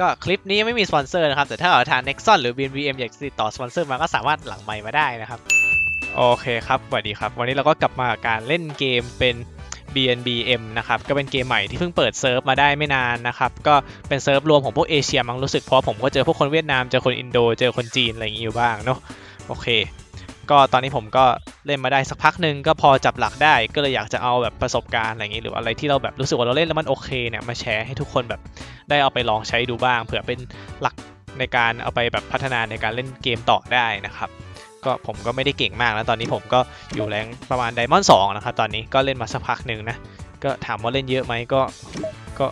ก็คลิปนี้ไม่มีสปอนเซอร์นะครับ แต่ถ้าทาง Nexon หรือ BNVM อยากติดต่อสปอนเซอร์มาก็สามารถหลังไมค์มาได้นะครับ โอเคครับสวัสดีครับ วันนี้เราก็กลับมาการเล่นเกมเป็น BNBM นะครับ ก็เป็นเกมใหม่ที่เพิ่งเปิดเซิร์ฟมาได้ไม่นานนะครับ ก็เป็นเซิร์ฟรวมของพวกเอเชียมั้งรู้สึกเพราะผมก็เจอพวกคนเวียดนาม เจอคนอินโด เจอคนจีนอะไรอย่างงี้อยู่บ้างเนาะ โอเค ก็ตอนนี้ผมก็เล่นมาได้สักพักหนึ่งก็พอจับหลักได้ก็เลยอยากจะเอาแบบประสบการณ์อะไรอย่างงี้หรืออะไรที่เราแบบรู้สึกว่าเราเล่นแล้วมันโอเคเนี่ยมาแชร์ให้ทุกคนแบบได้เอาไปลองใช้ดูบ้าง เผื่อเป็นหลักในการเอาไปแบบพัฒนาในการเล่นเกมต่อได้นะครับ ก็ผมก็ไม่ได้เก่งมากแล้วตอนนี้ผมก็อยู่แรงประมาณไดมอนด์สองนะครับตอนนี้ก็เล่นมาสักพักหนึ่งนะก็ถามว่าเล่นเยอะไหมก็ก็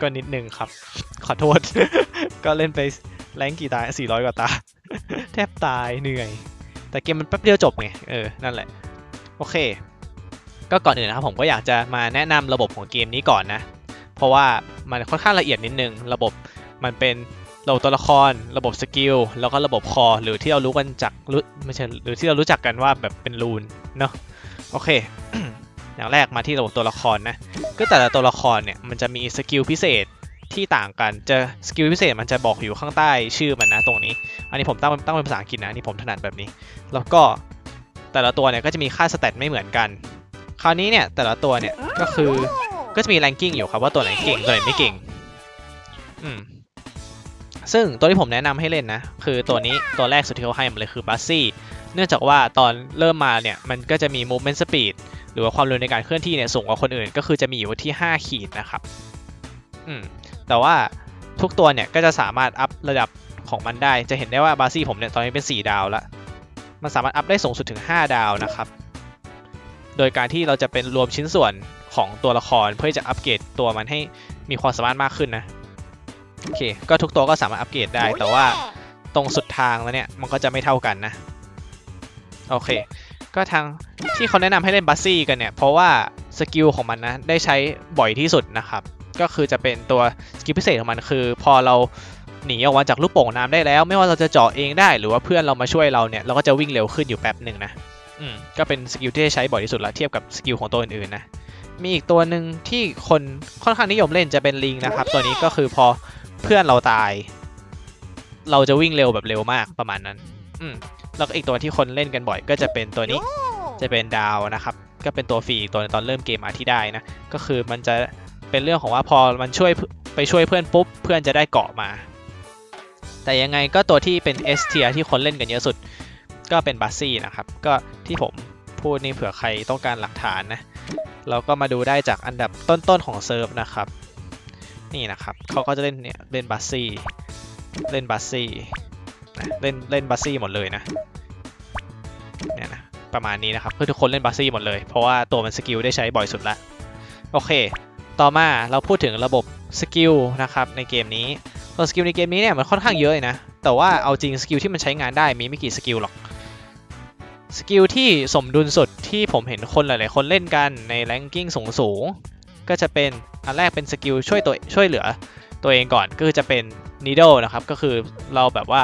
ก็นิดนึงครับ ขอโทษ ก็เล่นไปแรงกี่ตา400 กว่าตา แทบตายเหนื่อย แต่เกมมันแป๊บเดียวจบไง เออ นั่นแหละ โอเค ก็ก่อนอื่นนะครับผมก็อยากจะมาแนะนำระบบของเกมนี้ก่อนนะ เพราะว่ามันค่อนข้างละเอียดนิดนึง ระบบมันเป็นระบบตัวละคร ระบบสกิล แล้วก็ระบบคอ หรือที่เรารู้กันจากรู้ไม่ใช่ หรือที่เรารู้จักกันว่าแบบเป็นรูนเนาะ โอเค อย่างแรกมาที่ระบบตัวละครนะ ก็แต่ละตัวละครเนี่ยมันจะมีสกิลพิเศษ ที่ต่างกันจะสกิลพิเศษมันจะบอกอยู่ข้างใต้ชื่อมันนะตรงนี้ อันนี้ผมตั้งตั้งเป็นภาษาอังกฤษนะนี่ผมถนัดแบบนี้ แล้วก็แต่ละตัวเนี่ยก็จะมีค่าสเตตไม่เหมือนกัน คราวนี้เนี่ยแต่ละตัวเนี่ยก็คือก็จะมีแรงกิ้งอยู่ครับว่าตัวไหนเก่งตัวไหนไม่เก่งอืมซึ่งตัวที่ผมแนะนำให้เล่นนะ คือตัวนี้ตัวแรกสุดที่เขาให้มาเลยคือบัสซี่เนื่องจากว่าตอนเริ่มมาเนี่ยมันก็จะมี movement speed หรือว่าความเร็วในการเคลื่อนที่เนี่ยสูงกว่าคนอื่น ก็คือจะมีอยู่ที่ 5 ขีดนะครับ อืม แต่ว่าทุกตัวเนี่ยก็จะสามารถอัพระดับของมันได้ จะเห็นได้ว่าบาซี่ผมเนี่ยตอนนี้เป็น 4 ดาวแล้ว มันสามารถอัพได้สูงสุดถึง 5 ดาวนะครับ โดยการที่เราจะเป็นรวมชิ้นส่วนของตัวละครเพื่อจะอัปเกรดตัวมันให้มีความสามารถมากขึ้นนะ โอเค ก็ทุกตัวก็สามารถอัปเกรดได้ แต่ว่าตรงสุดทางแล้วเนี่ยมันก็จะไม่เท่ากันนะ โอเค ก็ทางที่เขาแนะนำให้เล่นบัสซี่กันเนี่ย เพราะว่าสกิลของมันนะได้ใช้บ่อยที่สุดนะครับ ก็คือจะเป็นตัวสกิลพิเศษของมันคือ พอเราหนีออกมาจากลูกโป่งน้ำได้แล้ว ไม่ว่าเราจะเจาะเองได้หรือว่าเพื่อนเรามาช่วยเราเนี่ยเราก็จะวิ่งเร็วขึ้นอยู่แป๊บหนึ่งนะอืมก็เป็นสกิลที่ใช้บ่อยที่สุดละเทียบกับสกิลของตัวอื่นๆนะมีอีกตัวหนึ่งที่คนค่อนข้างนิยมเล่นจะเป็นลิงนะครับ ตัวนี้ก็คือพอเพื่อนเราตาย เราจะวิ่งเร็วแบบเร็วมากประมาณนั้นอืมแล้วก็อีกตัวที่คนเล่นกันบ่อย ก็จะเป็นตัวนี้จะเป็นดาวนะครับ ก็เป็นตัวฟรีตัวหนึ่งตอนเริ่มเกมมาที่ได้นะ ก็คือมันจะ เป็นเรื่องของว่าพอมันช่วยไปช่วยเพื่อนปุ๊บเพื่อนจะได้เกาะมา แต่ยังไงก็ตัวที่เป็น S tier ที่คนเล่นกันเยอะสุด ก็เป็นบัสซี่นะครับ ก็ที่ผมพูดนี่เผื่อใครต้องการหลักฐานนะ เราก็มาดูได้จากอันดับต้นๆของเซิร์ฟนะครับ นี่นะครับเขาก็จะเล่นเนี่ยเล่นบัสซี่เล่นบัสซี่เล่นเล่นบัสซี่หมดเลยนะเนี่ยนะประมาณนี้นะครับคือทุกคนเล่นบัสซี่หมดเลย เพราะว่าตัวมันสกิลได้ใช้บ่อยสุดละโอเค ต่อมาเราพูดถึงระบบสกิลนะครับในเกมนี้ตัวสกิลในเกมนี้เนี่ยมันค่อนข้างเยอะเลยนะ แต่ว่าเอาจริงสกิลที่มันใช้งานได้มีไม่กี่สกิลหรอก สกิลที่สมดุลสุดที่ผมเห็นคนหลาย ๆ คนเล่นกันในแรงกิ้งสูงๆก็จะเป็นอันแรกเป็นสกิลช่วยตัวช่วยเหลือตัวเองก่อนก็คือจะเป็น needle นะครับก็คือเราแบบว่า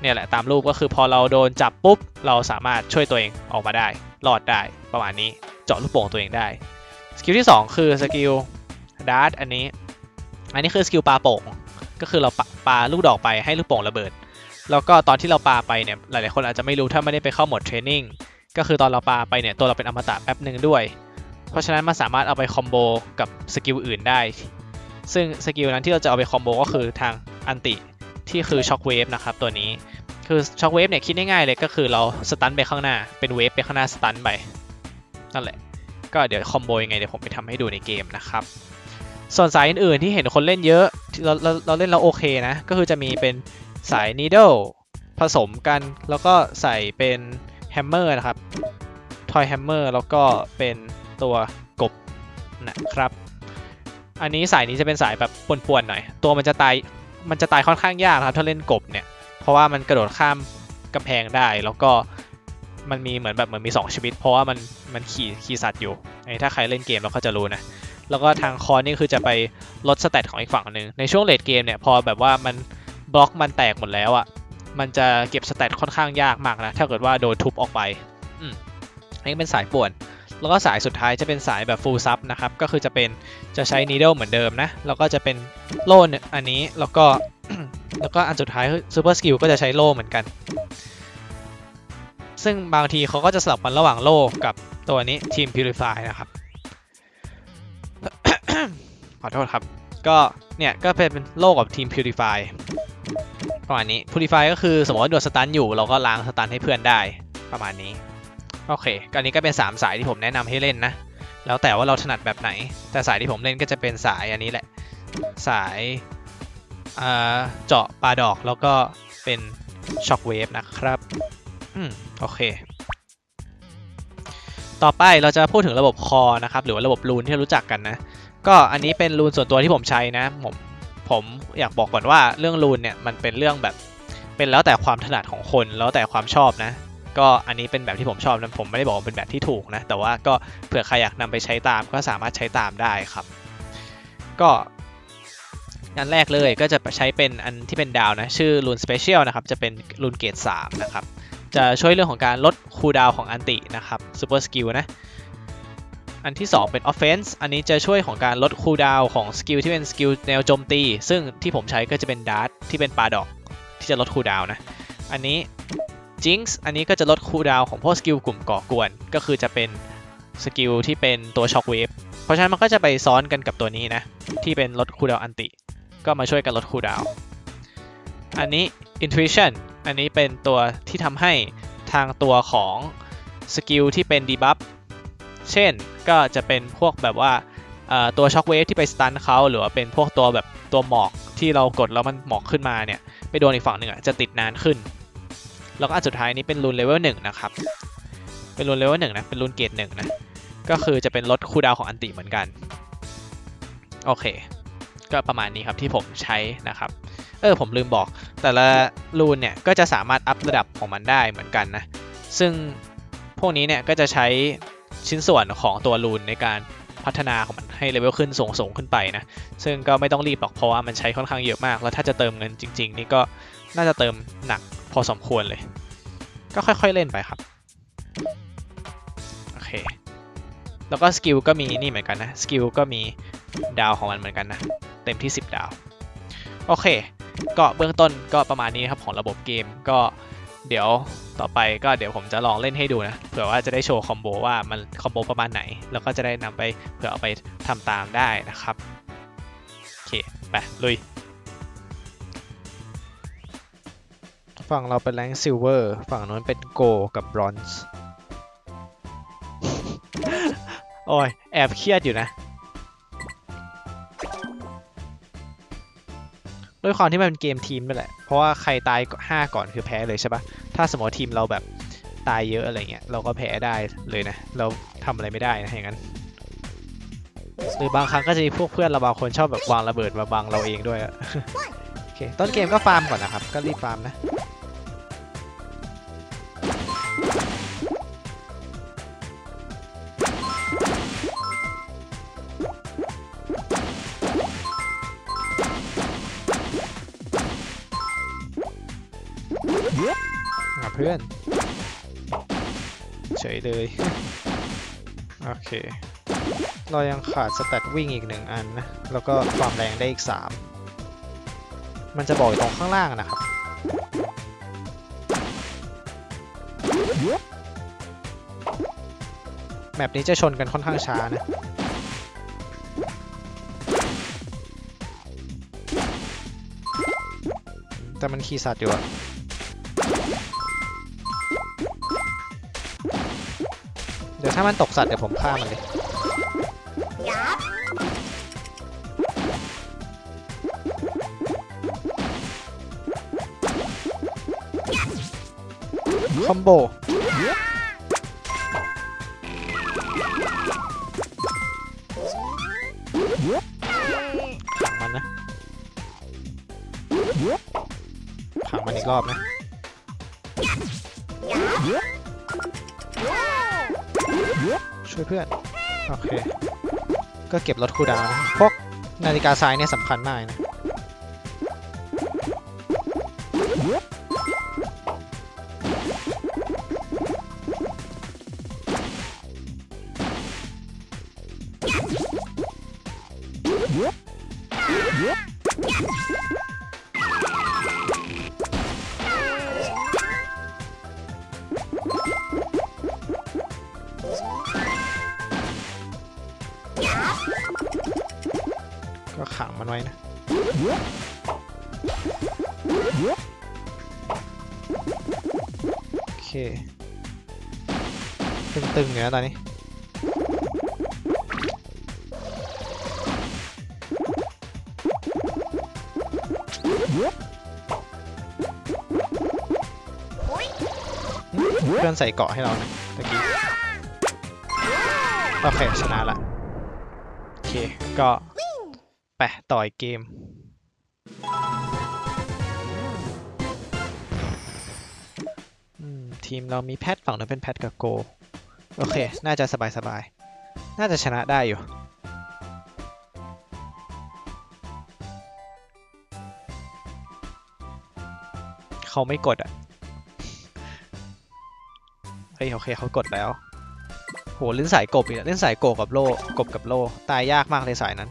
เนี่ยแหละตามรูปก็คือพอเราโดนจับปุ๊บ เราสามารถช่วยตัวเองออกมาได้รอดได้ประมาณนี้เจาะลูกโป่งตัวเองได้ สกิลที่ 2 คือสกิลดาร์ตอันนี้ อันนี้คือสกิลปลาโป่ง ก็คือเราปาปาลูกดอกไปให้ลูกโป่งระเบิด แล้วก็ตอนที่เราปลาไปเนี่ยหลายๆคนอาจจะไม่รู้ถ้าไม่ได้ไปเข้าโหมดเทรนนิ่งก็คือตอนเราปลาไปเนี่ยตัวเราเป็นอมตะแป๊บหนึ่งด้วย เพราะฉะนั้นมันสามารถเอาไปคอมโบกับสกิลอื่นได้ ซึ่งสกิลนั้นที่เราจะเอาไปคอมโบก็คือทางอันติที่คือช็อคเวฟนะครับตัวนี้คือช็อคเวฟเนี่ยคิดง่ายๆเลยก็คือเราสตันไปข้างหน้าเป็นเวฟไปข้างหน้าสตันไปนั่นแหละ ก็เดี๋ยวคอมโบยังไงเดี๋ยวผมไปทำให้ดูในเกมนะครับ ส่วนสายอื่นๆที่เห็นคนเล่นเยอะเราเราเราเล่นแล้วโอเคนะ ก็คือจะมีเป็นสาย needle ผสมกันแล้วก็ใส่เป็นแฮมเมอร์นะครับทอยแฮมเมอร์แล้วก็เป็นตัวกบนะครับ อันนี้สายนี้จะเป็นสายแบบป่วนๆหน่อย ตัวมันจะตายมันจะตายค่อนข้างยากครับถ้าเล่นกบเนี่ย เพราะว่ามันกระโดดข้ามกำแพงได้แล้วก็ มันมีเหมือนแบบเหมือนมี 2ชีวิต เพราะว่ามันมันขี่ขี่สัตว์อยู่ไอ้ถ้าใครเล่นเกมเราก็จะรู้นะแล้วก็ทางคอนี่คือจะไปลดสเตตของอีกฝั่งหนึ่งในช่วงเลดเกมเนี่ยพอแบบว่ามันบล็อกมันแตกหมดแล้วอะ่ะมันจะเก็บสเตตค่อนข้างยากมากนะถ้าเกิดว่าโดนทุบออกไปอืมอันนี้เป็นสายป่วนแล้วก็สายสุดท้ายจะเป็นสายแบบ full sub นะครับ ก็คือจะเป็นจะใช้ needle เหมือนเดิมนะ แล้วก็จะเป็นโล่เนี่ยอันนี้ แล้วก็ แล้วก็อันสุดท้าย super skill ก็จะใช้โล่เหมือนกัน ซึ่งบางทีเขาก็จะสลับกันระหว่างโล่กับตัวนี้ team purify นะครับ ขอโทษครับ ก็เนี่ย ก็เป็นโล่กับ team purify ประมาณนี้ purify ก็คือสมมติว่าโดนสตันอยู่ เราก็ล้างสตันให้เพื่อนได้ประมาณนี้ โอเคก็อันนี้ก็เป็น 3 สายที่ผมแนะนำให้เล่นนะ แล้วแต่ว่าเราถนัดแบบไหน แต่สายที่ผมเล่นก็จะเป็นสายอันนี้แหละ สายเจาะปลาดอกแล้วก็เป็นช็อคเวฟนะครับ อืมโอเค ต่อไปเราจะพูดถึงระบบคอนะครับ หรือว่าระบบรูนที่รู้จักกันนะ ก็อันนี้เป็นรูนส่วนตัวที่ผมใช้นะ ผมผมอยากบอกก่อนว่าเรื่องรูนเนี่ยมันเป็นเรื่องแบบเป็นแล้วแต่ความถนัดของคนแล้วแต่ความชอบนะ ก็อันนี้เป็นแบบที่ผมชอบนะผมไม่ได้บอกว่าเป็นแบบที่ถูกนะ แต่ว่าก็เผื่อใครอยากนำไปใช้ตามก็สามารถใช้ตามได้ครับ ก็อันแรกเลยก็จะใช้เป็นอันที่เป็นดาวนะ ชื่อรูนสเปเชียลนะครับ จะเป็นรูนเกรด3นะครับ จะช่วยเรื่องของการลดคูลดาวของอันตินะครับซูเปอร์สกิลนะ อันที่ 2 เป็น Offense อันนี้จะช่วยของการลดคูลดาวของสกิลที่เป็นสกิลแนวโจมตี ซึ่งที่ผมใช้ก็จะเป็นดาร์ทที่เป็นปลาดอก ที่จะลดคูลดาวนะ อันนี้ Jinx อันนี้ก็จะลดคูลดาวของพวกสกิลกลุ่มก่อกวน ก็คือจะเป็นสกิลที่เป็นตัวช็อคเวฟเพราะฉะนั้นมันก็จะไปซ้อนกันกับตัวนี้นะ ที่เป็นลดคูลดาวอันติ ก็มาช่วยกันลดคูลดาว อันนี้ Intuition อันนี้เป็นตัวที่ทำให้ทางตัวของสกิลที่เป็นดีบัฟเช่นก็จะเป็นพวกแบบว่าตัวช็อคเวฟที่ไปสตันเขาหรือว่าเป็นพวกตัวแบบตัวหมอกที่เรากดแล้วมันหมอกขึ้นมาเนี่ยไปโดนอีกฝั่งหนึ่งจะติดนานขึ้น แล้วก็อันสุดท้ายนี้เป็นรูนเลเวลหนึ่งนะครับ เป็นรูนเลเวลหนึ่งนะเป็นรูนเกรดหนึ่งนะก็คือจะเป็นลดคูดาวของอันติเหมือนกัน โอเค ก็ประมาณนี้ครับที่ผมใช้นะครับเออผมลืมบอก แต่ละรูนเนี่ยก็จะสามารถอัพระดับของมันได้เหมือนกันนะซึ่งพวกนี้เนี่ยก็จะใช้ชิ้นส่วนของตัวรูนในการพัฒนาของมันให้เลเวลขึ้นสูงสูงขึ้นไปนะซึ่งก็ไม่ต้องรีบหรอกเพราะว่ามันใช้ค่อนข้างเยอะมาก แล้วถ้าจะเติมเงินจริง ๆ นี่ก็น่าจะเติมหนักพอสมควรเลย ก็ค่อยๆเล่นไปครับโอเคแล้วก็สกิลก็มีนี่เหมือนกันนะสกิลก็มีดาวของมันเหมือนกันนะ เต็มที่ 10 ดาว โอเค ก็เบื้องต้นก็ประมาณนี้ครับของระบบเกมก็เดี๋ยวต่อไปก็เดี๋ยวผมจะลองเล่นให้ดูนะเผื่อว่าจะได้โชว์คอมโบว่ามันคอมโบประมาณไหน แล้วก็จะได้นำไปเผื่อเอาไปทำตามได้นะครับ โอเค ไป ลุย ฝั่งเราเป็นแรงซิลเวอร์ฝั่งนู้นเป็นโกกับบรอนซ์ โอ้ย แอบเครียดอยู่นะ ด้วยความที่มันเป็นเกมทีมด้วยแหละ เพราะว่าใครตาย 5 ก่อนคือแพ้เลยใช่ปะถ้าสมมติทีมเราแบบตายเยอะอะไรเงี้ยเราก็แพ้ได้เลยนะ เราทำอะไรไม่ได้นะอย่างนั้นหรือบางครั้งก็จะมีพวกเพื่อนเราบางคนชอบแบบวางระเบิดมาบังเราเองด้วยโอเคต้นเกมก็ฟาร์มก่อนนะครับ ก็รีบฟาร์มนะ พื่อน เฉยเลย โอเค เรายังขาดสแตทวิ่งอีกหนึ่งอันนะ แล้วก็ความแรงได้อีก 3 มันจะบอกอยู่ตรงข้างล่างนะครับแมปนี้จะชนกันค่อนข้างช้านะ แต่มันขี่สัตว์อยู่อะ ถ้ามันตกสัตว์เดี๋ยวผมฆ่ามันเลยคอมโบขังมันนะขังมันอีกรอบนะ ช่วยเพื่อน โอเค ก็เก็บรถคูลดาวน์นะพวกนาฬิกาทรายเนี่ยสำคัญมากนะ ไว้นะโอเคตึงๆอยู่นะตอนนี้เพื่อนใส่เกาะให้เรานะตะกี้โอเคชนะละโอเคก็ ไปต่ออีกเกม ทีมเรามีแพทฝั่งนั้นเป็นแพทกับโก โอเค น่าจะสบายๆ น่าจะชนะได้อยู่เขาไม่กดอะ เฮ้ยโอเคเขากดแล้ว โหเล่นสายกบอีกเล่นสายโกกับโลกบกับโล ตายยากมากเลยสายนั้น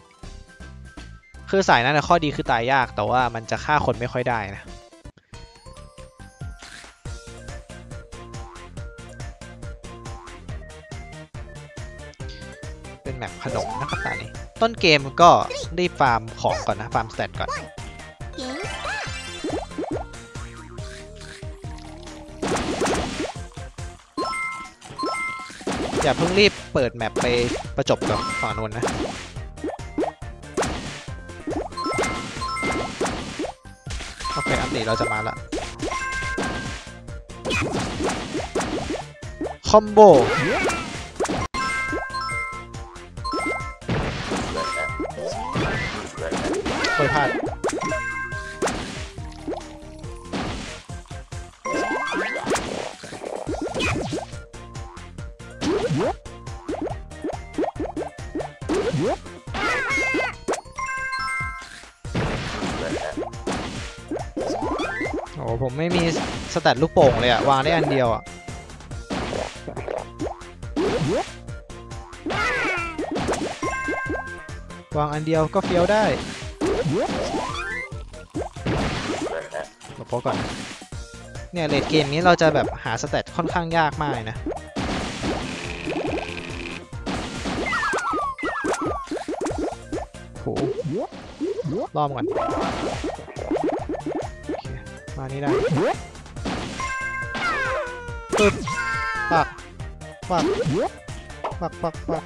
คือสายนั้นข้อดีคือตายยากแต่ว่ามันจะฆ่าคนไม่ค่อยได้นะเป็นแมปขนมนะครับตานี้ต้นเกมก็รีบฟาร์มของก่อนนะฟาร์มสเตตก่อนอย่าเพิ่งรีบเปิดแมปไปประจบกับฝั่งนู้นนะ เราจะมาละคอมโบ อ้ผมไม่มีสแตทลูกโป่งเลยอะวางได้อันเดียวอะวางอันเดียวก็เฟี้ยวได้หลบโปก่อน เนี่ยเลดเกมนี้เราจะแบบหาสแตทค่อนข้างยากมากเลยนะ โหรอบก่อน มานี่ได้ปึ๊บปักปักปักปักปัก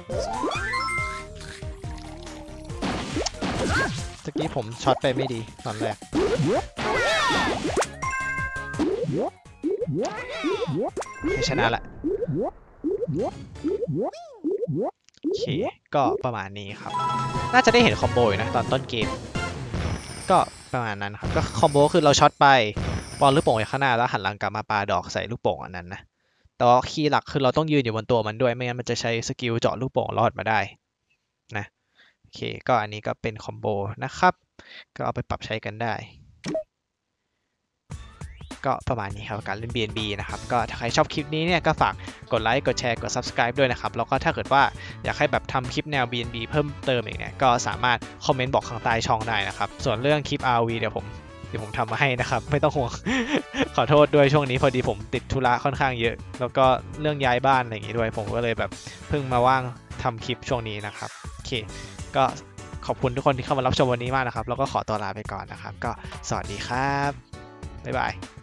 ตะกี้ผมช็อตไปไม่ดีตอนแรกไม่ชนะละโอเค ก็ประมาณนี้ครับ น่าจะได้เห็นคอมโบอยู่นะ ตอนต้นเกม ก็ ประมาณนั้นครับก็คอมโบคือเราช็อตไปบอลลูกโป่งอยู่ข้างหน้าแล้วหันหลังกลับมาปาดอกใส่ลูกโป่งอันนั้นนะแต่ว่าคีย์หลักคือเราต้องยืนอยู่บนตัวมันด้วยไม่งั้นมันจะใช้สกิลเจาะลูกโป่งรอดมาได้นะโอเคก็อันนี้ก็เป็นคอมโบนะครับ ก็เอาไปปรับใช้กันได้ ก็ประมาณนี้ครับการเล่น BNB นะครับก็ถ้าใครชอบคลิปนี้เนี่ยก็ฝากกดไลค์กดแชร์กด subscribe ด้วยนะครับแล้วก็ถ้าเกิดว่าอยากให้แบบทำคลิปแนว BNB เพิ่มเติมอีกเนี่ยก็สามารถคอมเมนต์บอกข้างใต้ช่องได้นะครับส่วนเรื่องคลิป RV เดี๋ยวผมเดี๋ยวผมทำมาให้นะครับไม่ต้องห่วง ขอโทษด้วยช่วงนี้พอดีผมติดธุระค่อนข้างเยอะ แล้วก็เรื่องย้ายบ้านอะไรอย่างงี้ด้วย ผมก็เลยแบบเพิ่งมาว่างทำคลิปช่วงนี้นะครับโอเค ก็ขอบคุณทุกคนที่เข้ามารับชมวันนี้มากนะครับ แล้วก็ขอตัวลาไปก่อนนะครับ ก็สวัสดีครับ บ๊ายบาย